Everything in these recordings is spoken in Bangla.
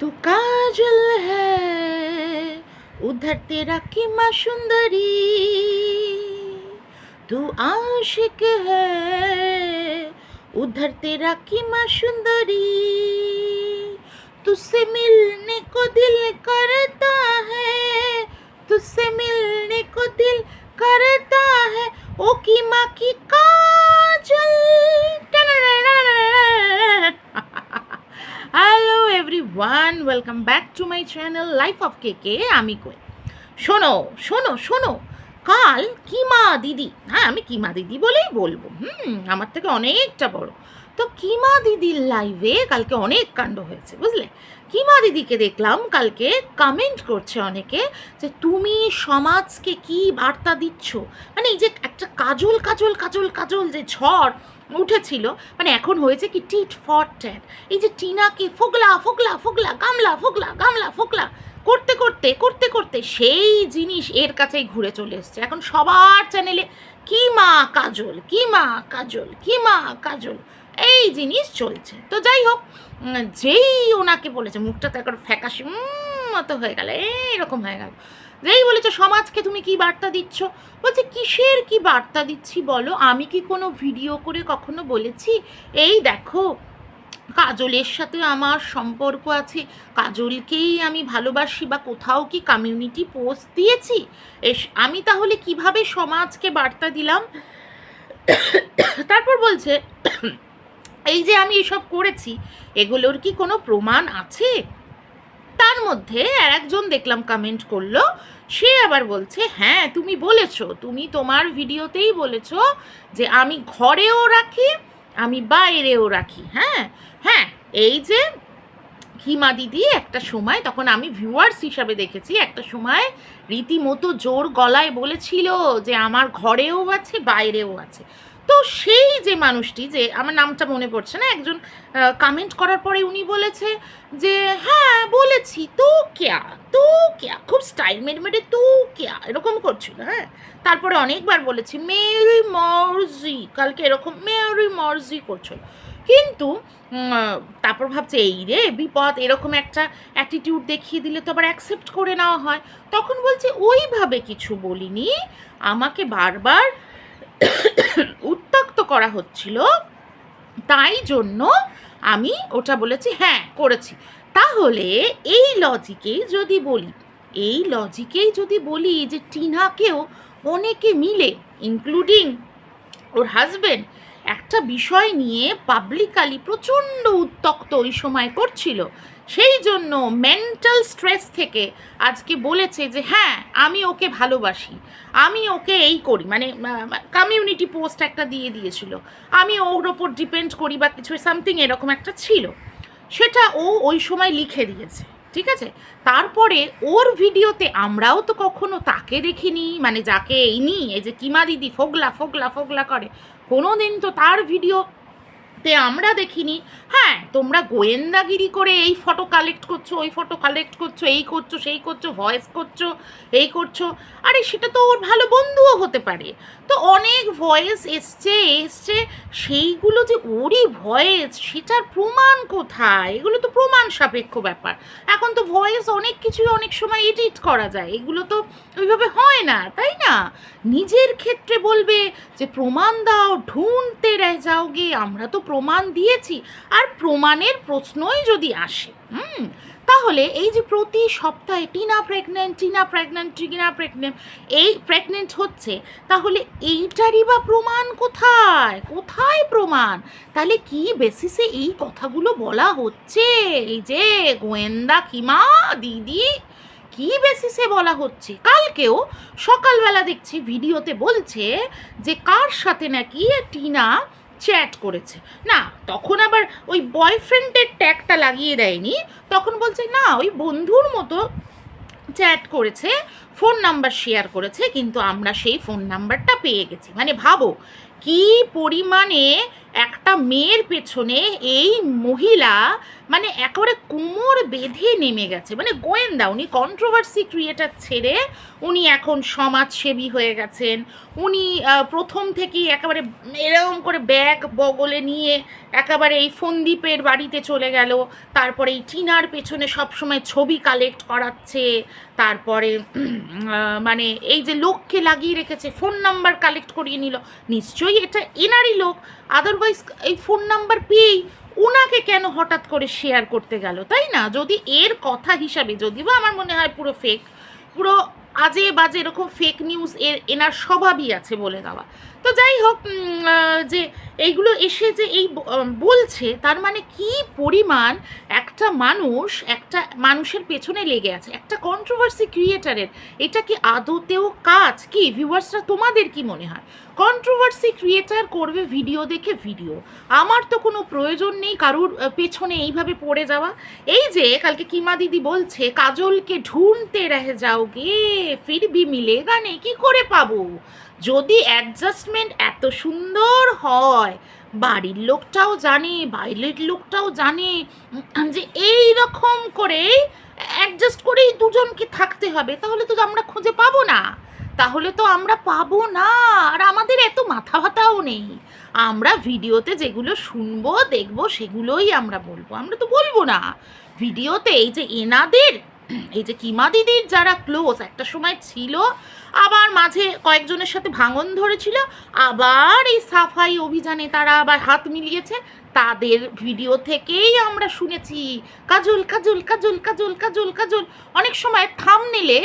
तू काजल है। उधर तेरा कीमा सुंदरी, तू आशिक है। उधर तेरा कीमा सुंदरी, तुझसे मिलने को दिल करता है। तुझसे मिलने को दिल welcome back to my channel life of K K আমি কই শোনো শোনো শোনো, কাল কিমা দিদি হ্যাঁ আমি কিমা দিদি বলেই বলব, হুম, আমার থেকে অনেকটা বড়। তো কিমা দিদির লাইভে কালকে অনেক কাণ্ড হয়েছে, বুঝলে? কিমা দিদিকে দেখলাম কালকে কমেন্ট করছে অনেকে যে, তুমি সমাজকে কি বার্তা দিচ্ছ? মানে এই যে একটা কাজল কাজল কাজল কাজল যে ঝড় উঠেছিল মানে এখন হয়েছে কি টিট ফর ট্যাট এই যে টিনাকে ফোগলা ফোগলা ফোগলা, গামলা ফোগলা গামলা, ফোগলা। করতে করতে করতে করতে সেই জিনিস এর কাছেই ঘুরে চলে এসছে। এখন সবার চ্যানেলে কি মা কাজল, কি মা কাজল, কি মা কাজল? এই জিনিস চলছে। তো যাই হোক যেই ওনাকে বলেছে, মুখটা তো একবার ফ্যাকাশি মতো হয়ে গেল এইরকম হয়ে গেল। যেই বলেছে, সমাজকে তুমি কি বার্তা দিচ্ছ? বলছে, কিসের কি বার্তা দিচ্ছি বলো? আমি কি কোনো ভিডিও করে কখনো বলেছি? এই দেখো, কাজলের সাথে আমার সম্পর্ক আছে। কাজলকেই আমি ভালোবাসি বা কোথাও কি কমিউনিটি পোস্ট দিয়েছি? এস, আমি তাহলে কীভাবে সমাজকে বার্তা দিলাম? তারপর বলছে, এই যে আমি এসব করেছি, এগুলোর কি কোনো প্রমাণ আছে? তার মধ্যে আর একজন দেখলাম কমেন্ট করল। সে আবার বলছে হ্যাঁ তুমি বলেছ, তুমি তোমার ভিডিওতেই বলেছ যে আমি ঘরেও রাখি, আমি বাইরেও রাখি। হ্যাঁ হ্যাঁ এই যে হিমা দিদি একটা সময়, তখন আমি ভিউয়ার্স হিসাবে দেখেছি, একটা সময় রীতিমতো জোর গলায় বলেছিল যে আমার ঘরেও আছে, বাইরেও আছে। তো সেই যে মানুষটি, যে আমার নামটা মনে পড়ছে না, একজন কমেন্ট করার পরে উনি বলেছে যে হ্যাঁ বলেছি, তো ক্যা তো ক্যা, খুব স্টাইল মেরে মেডে তো ক্যা, এরকম করছিল হ্যাঁ? তারপরে অনেকবার বলেছি, মেরি মর্জি। কালকে এরকম, মেরি মর্জি করছিল। কিন্তু তারপর ভাবছে, এই রে, বিপদ। এরকম একটা অ্যাটিটিউড দেখিয়ে দিলে তো আবার অ্যাকসেপ্ট করে নেওয়া হয়। তখন বলছে, ওইভাবে কিছু বলিনি। আমাকে বারবার উত্তক্ত করা হচ্ছিল। তাই জন্য আমি ওটা বলেছি হ্যাঁ করেছি। তাহলে এই লজিকেই যদি বলি, এই লজিকেই যদি বলি যে টিনাকেও অনেকে মিলে ইনক্লুডিং ওর হাজবেন্ড একটা বিষয় নিয়ে পাবলিকালি প্রচণ্ড উত্তক্ত ওই সময় করছিল। সেই জন্য মেন্টাল স্ট্রেস থেকে আজকে বলেছে যে হ্যাঁ আমি ওকে ভালোবাসি। আমি ওকে এই করি। মানে কমিউনিটি পোস্ট একটা দিয়ে দিয়েছিল। আমি ওর ওপর ডিপেন্ড করি বা কিছু সামথিং এরকম একটা ছিল। সেটা ও ওই সময় লিখে দিয়েছে, ঠিক আছে? তারপরে ওর ভিডিওতে আমরাও তো কখনো তাকে দেখিনি মানে যাকে এই নি এই যে কিমা দিদি ফোগলা ফোগলা ফোগলা করে কোনো দিন তো তার ভিডিওতে আমরা দেখিনি। হ্যাঁ তোমরা গোয়েন্দাগিরি করে এই ফটো কালেক্ট করছ, ওই ফটো কালেক্ট করছ, এই করছ, সেই করছ ভয়েস করছ, এই করছ। আরে, সেটা তো ওর ভালো বন্ধুও হতে পারে। তো অনেক ভয়েস এসছে এসছে, সেইগুলো যে ওরই ভয়েস সেটার প্রমাণ কোথায়? এগুলো তো প্রমাণ সাপেক্ষ ব্যাপার। এখন তো ভয়েস অনেক কিছুই অনেক সময় এডিট করা যায়। এগুলো তো ওইভাবে হয় না, তাই না? নিজের ক্ষেত্রে বলবে যে, প্রমাণ দাও ঢুঁড়তে রে যাওগে আমরা তো প্রমাণ দিয়েছি আর প্রমাণের প্রশ্নই যদি আসে, হুম, তাহলে এই যে প্রতি সপ্তাহে Tina pregnant Tina pregnant Tina pregnant এই প্রেগনেন্ট হচ্ছে, তাহলে এইটারই বা প্রমাণ কোথায়? কোথায় প্রমাণ? তাহলে কি বেসিসে এই কথাগুলো বলা হচ্ছে? এই যে গোয়েন্দা কিমা, দিদি, কি বেসিসে বলা হচ্ছে? কালকেও সকালবেলা দেখছি ভিডিওতে বলছে যে কার সাথে নাকি টিনা চ্যাট করেছে। না, তখন আবার ওই বয়ফ্রেন্ডের ট্যাগটা লাগিয়ে দেয়নি। তখন বলছে, না, ওই বন্ধুর মতো চ্যাট করেছে, ফোন নাম্বার শেয়ার করেছে, কিন্তু আমরা সেই ফোন নাম্বারটা পেয়ে গেছি। মানে ভাবো কি পরিমাণে একটা মেয়ের পেছনে এই মহিলা মানে একেবারে কোমর বেঁধে নেমে গেছে? মানে গোয়েন্দা, উনি কন্ট্রোভার্সি ক্রিয়েটার ছেড়ে উনি এখন সমাজসেবী হয়ে গেছেন। উনি প্রথম থেকেই একেবারে এরকম করে ব্যাগ বগলে নিয়ে একেবারে এই ফন্দীপের বাড়িতে চলে গেল। তারপরে এই টিনার পেছনে সবসময় ছবি কালেক্ট করাচ্ছে। তারপরে মানে এই যে লোককে লাগিয়ে রেখেছে ফোন নাম্বার কালেক্ট করিয়ে নিল। নিশ্চয়ই এটা এনারই লোক আদারওয়াইজ এই ফোন নাম্বার পেয়েই ওনাকে কেন হঠাৎ করে শেয়ার করতে গেল, তাই না? যদি এর কথা হিসাবে যদি বা আমার মনে হয় পুরো ফেক পুরো আজে বাজে এরকম ফেক নিউজ এর, এনার স্বভাবই আছে বলে দেওয়া। তো যাই হোক যে এইগুলো এসে যে এই বলছে, তার মানে কি পরিমাণ একটা মানুষ, একটা মানুষের পেছনে লেগে আছে, একটা কন্ট্রোভার্সি ক্রিয়েটারের এটা কি আদতেও কাজ? কি ভিউয়ার্সরা তোমাদের কি মনে হয়? কন্ট্রোভার্সি ক্রিয়েটার করবে ভিডিও দেখে ভিডিও আমার তো কোনো প্রয়োজন নেই কারুর পেছনে এইভাবে পড়ে যাওয়া। এই যে, কালকে কিমা দিদি বলছে, কাজলকে ঢুনতে রহে যাওগে ফির ভি মিলেগা নেই, কি করে পাবো? যদি অ্যাডজাস্টমেন্ট এত সুন্দর হয়, বাড়ির লোকটাও জানে, বাইরের লোকটাও জানে যে এই রকম করে অ্যাডজাস্ট করেই দুজনকে থাকতে হবে, তাহলে তো আমরা খুঁজে পাবো না। তাহলে তো আমরা পাবো না। আর আমাদের এত মাথা ভাতাও নেই। আমরা ভিডিওতে যেগুলো শুনব, দেখব, সেগুলোই আমরা বলব। আমরা তো বলব না। ভিডিওতে এই যে এনাদের এই যে কিমা দিদির যারা ক্লোজ একটা সময় ছিল, আবার মাঝে কয়েকজনের সাথে ভাঙন ধরেছিল, আবার এই সাফাই অভিযানে তারা আবার হাত মিলিয়েছে। তাদের ভিডিও থেকেই আমরা শুনেছি, কাজল কাজল কাজল কাজল কাজল কাজল। অনেক সময় থামনেলে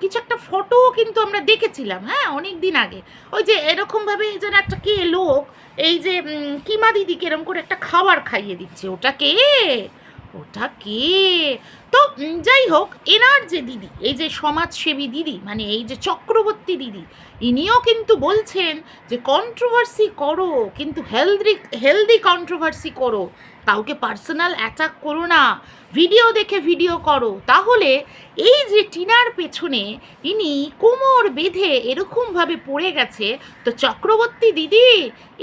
কিছু একটা ফটো কিন্তু আমরা দেখেছিলাম হ্যাঁ অনেক দিন আগে। ওই যে এরকমভাবে যেন একটা কে লোক, এই যে কিমা দিদিকে এরকম করে একটা খাবার খাইয়ে দিচ্ছে, ওটা কে? ওটা কে? তো যাই হোক, এনার যে দিদি, এই যে সমাজসেবী দিদি মানে এই যে চক্রবর্তী দিদি, ইনিও কিন্তু বলছেন যে কন্ট্রোভার্সি করো, কিন্তু হেলদি হেলদি কন্ট্রোভার্সি করো। কাউকে পার্সোনাল অ্যাটাক করো না। ভিডিও দেখে ভিডিও করো। তাহলে এই যে টিনার পেছনে ইনি কোমর বেঁধে এরকমভাবে পড়ে গেছে, তো চক্রবর্তী দিদি,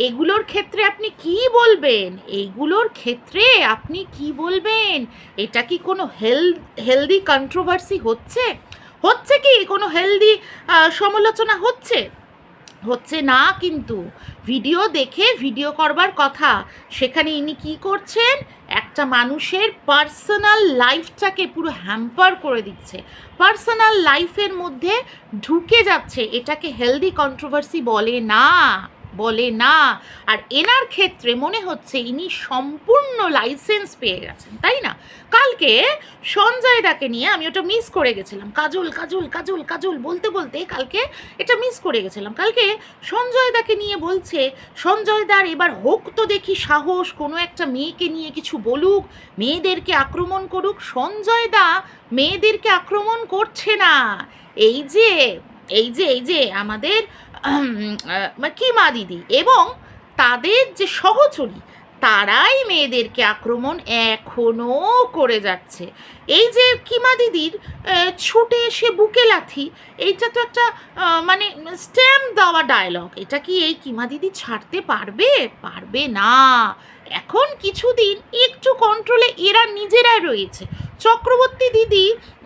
এগুলোর ক্ষেত্রে আপনি কি বলবেন? এইগুলোর ক্ষেত্রে আপনি কি বলবেন? এটা কি কোনো হেল হেলদি কন্ট্রোভার্সি হচ্ছে? হচ্ছে কি কোনো হেলদি সমালোচনা হচ্ছে? হচ্ছে না কিন্তু। ভিডিও দেখে ভিডিও করবার কথা। সেখানে ইনি কি করছেন? একটা মানুষের পার্সোনাল লাইফটাকে পুরো হ্যাম্পার করে দিচ্ছে। পার্সোনাল লাইফের মধ্যে ঢুকে যাচ্ছে। এটাকে হেলদি কন্ট্রোভার্সি বলে না। বলে না। আর এনার ক্ষেত্রে মনে হচ্ছে ইনি সম্পূর্ণ লাইসেন্স পেয়ে গেছেন, তাই না? কালকে সঞ্জয় দাকে নিয়ে আমি ওটা মিস করে গেছিলাম। কাজল কাজল কাজল কাজল বলতে বলতে কালকে এটা মিস করে গেছিলাম। কালকে সঞ্জয় দাকে নিয়ে বলছে সঞ্জয় দার এবার হোক তো দেখি সাহস, কোনো একটা মেয়েকে নিয়ে কিছু বলুক, মেয়েদেরকে আক্রমণ করুক। সঞ্জয় দা মেয়েদেরকে আক্রমণ করছে না। এই যে এই যে এই যে আমাদের কিমা দিদি এবং তাদের যে সহচরী, তারাই মেয়েদেরকে আক্রমণ এখনও করে যাচ্ছে। এই যে কিমা দিদির ছুটে এসে বুকে লাথি, এইটা তো একটা মানে স্ট্যাম্প দেওয়া ডায়লগ এটা কি এই কিমা দিদি ছাড়তে পারবে? পারবে না। এখন কিছুদিন একটু কন্ট্রোলে এরা নিজেরাই রয়েছে। চক্রবর্তী দিদি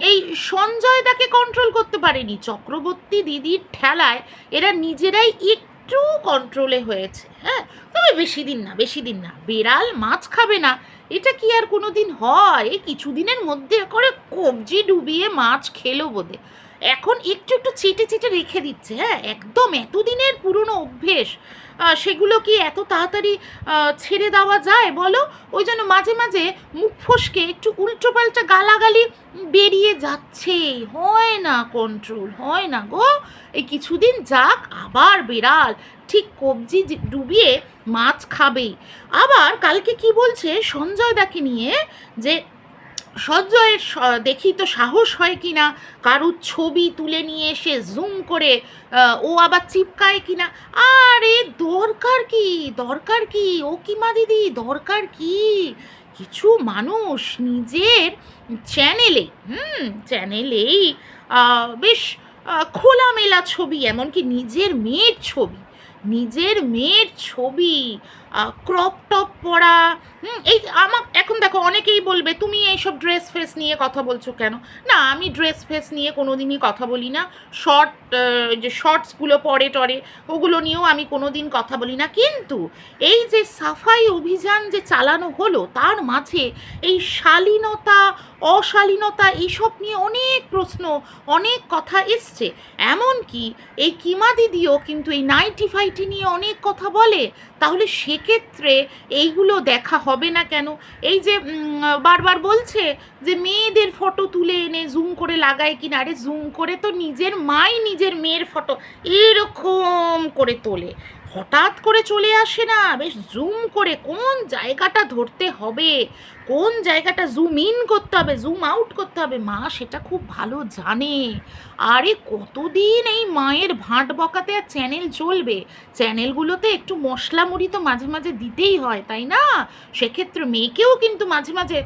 এই সঞ্জয় দাকে কন্ট্রোল করতে পারেনি। চক্রবর্তী দিদির ঠেলায় এরা নিজেরাই একটু কন্ট্রোলে হয়েছে হ্যাঁ? তবে বেশি দিন না, বেশি দিন না। বেড়াল মাছ খাবে না, এটা কি আর কোনো দিন হয় কিছুদিনের মধ্যে করে কবজি ডুবিয়ে মাছ খেলো বোধে। এখন একটু একটু চেটে চেটে রেখে দিচ্ছে হ্যাঁ? একদম এতদিনের পুরনো অভ্যেস সেগুলো কি এত তাড়াতাড়ি ছেড়ে দেওয়া যায় বলো? ওই জন্য মাঝে মাঝে মুখ ফসকে একটু উল্টো পাল্টা গালাগালি বেরিয়ে যাচ্ছে হয় না কন্ট্রোল হয় না গো। এই কিছুদিন যাক, আবার বেড়াল। ঠিক কবজি ডুবিয়ে মাছ খাবেই। আবার কালকে কি বলছে সঞ্জয় দাকে নিয়ে যে সঞ্জয়ের দেখি তো সাহস হয় কি না কারুর ছবি তুলে নিয়ে এসে জুম করে ও আবার চিপকায় কি না আরে, দরকার কি? দরকার কি? ও কিমা দিদি? দরকার কি? কিছু মানুষ নিজের চ্যানেলে হুম চ্যানেলেই বেশ খোলামেলা ছবি, এমনকি নিজের মেয়ের ছবি, নিজের মেয়ের ছবি ক্রপ টপ পরা এই আমার, এখন দেখো অনেকেই বলবে, তুমি এইসব ড্রেস ফেস নিয়ে কথা বলছো কেন? না, আমি ড্রেস ফেস নিয়ে কোনো দিনই কথা বলি না। শর্ট যে শর্টসগুলো পরে টরে, ওগুলো নিয়েও আমি কোনো দিন কথা বলি না। কিন্তু এই যে সাফাই অভিযান যে চালানো হলো, তার মাঝে এই শালীনতা, অশালীনতা, এইসব নিয়ে অনেক প্রশ্ন, অনেক কথা এসছে। এমনকি এই কিমা দিদিও কিন্তু এই নাইটি ফাইটি নিয়ে অনেক কথা বলে। তাহলে সেক্ষেত্রে এইগুলো দেখা হবে না কেন? এই যে বারবার বলছে যে মেয়েদের ফটো তুলে এনে জুম করে লাগায় কিনা। আরে জুম করে তো নিজের মাই নিজের মেয়ের ফটো এরকম করে তোলে। হঠাৎ করে চলে আসে না। বেশ জুম করে কোন জায়গাটা ধরতে হবে, কোন জায়গাটা জুম ইন করতে হবে জুম আউট করতে হবে, মা সেটা খুব ভালো জানে। আরে কতদিন এই মায়ের ভাঁট বকাতে আর চ্যানেল চলবে? চ্যানেলগুলোতে একটু মশলা মুড়ি তো মাঝে মাঝে দিতেই হয়, তাই না? সেক্ষেত্রে মেয়েকেও কিন্তু মাঝে মাঝে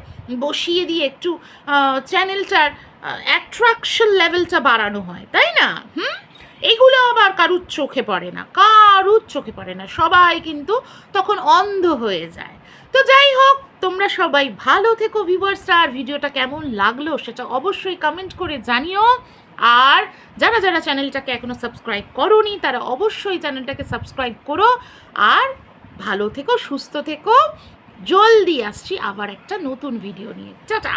বসিয়ে দিয়ে একটু চ্যানেলটার অ্যাট্রাকশন লেভেলটা বাড়ানো হয়, তাই না? হুম? এগুলো আবার কারুর চোখে পড়ে না, কারুর চোখে পড়ে না, সবাই কিন্তু তখন অন্ধ হয়ে যায়। তো যাই হোক, তোমরা সবাই ভালো থেকো ভিউয়ার্সরা, আর ভিডিওটা কেমন লাগল সেটা অবশ্যই কমেন্ট করে জানিও। আর যারা যারা চ্যানেলটাকে এখনও সাবস্ক্রাইব করোনি, তারা অবশ্যই চ্যানেলটাকে সাবস্ক্রাইব করো। আর ভালো থেকো, সুস্থ থেকো। জলদি আসছি আবার একটা নতুন ভিডিও নিয়ে। টাটা!